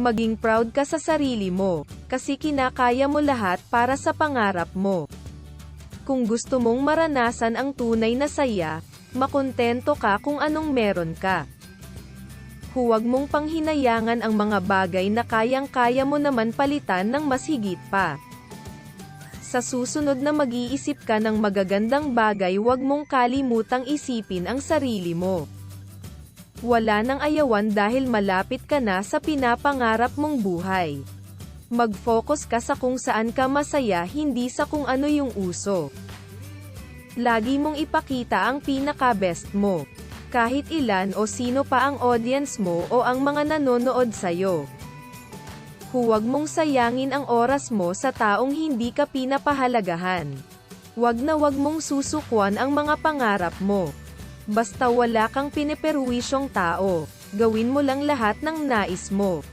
Maging proud ka sa sarili mo, kasi kinakaya mo lahat para sa pangarap mo. Kung gusto mong maranasan ang tunay na saya, makontento ka kung anong meron ka. Huwag mong panghinayangan ang mga bagay na kayang-kaya mo naman palitan ng mas higit pa. Sa susunod na mag-iisip ka ng magagandang bagay huwag mong kalimutang isipin ang sarili mo. Wala nang ayawan dahil malapit ka na sa pinapangarap mong buhay. Mag-focus ka sa kung saan ka masaya hindi sa kung ano yung uso. Lagi mong ipakita ang pinaka-best mo. Kahit ilan o sino pa ang audience mo o ang mga nanonood sa'yo. Huwag mong sayangin ang oras mo sa taong hindi ka pinapahalagahan. Huwag na huwag mong susukwan ang mga pangarap mo. Basta wala kang pineperwisyong tao, gawin mo lang lahat ng nais mo.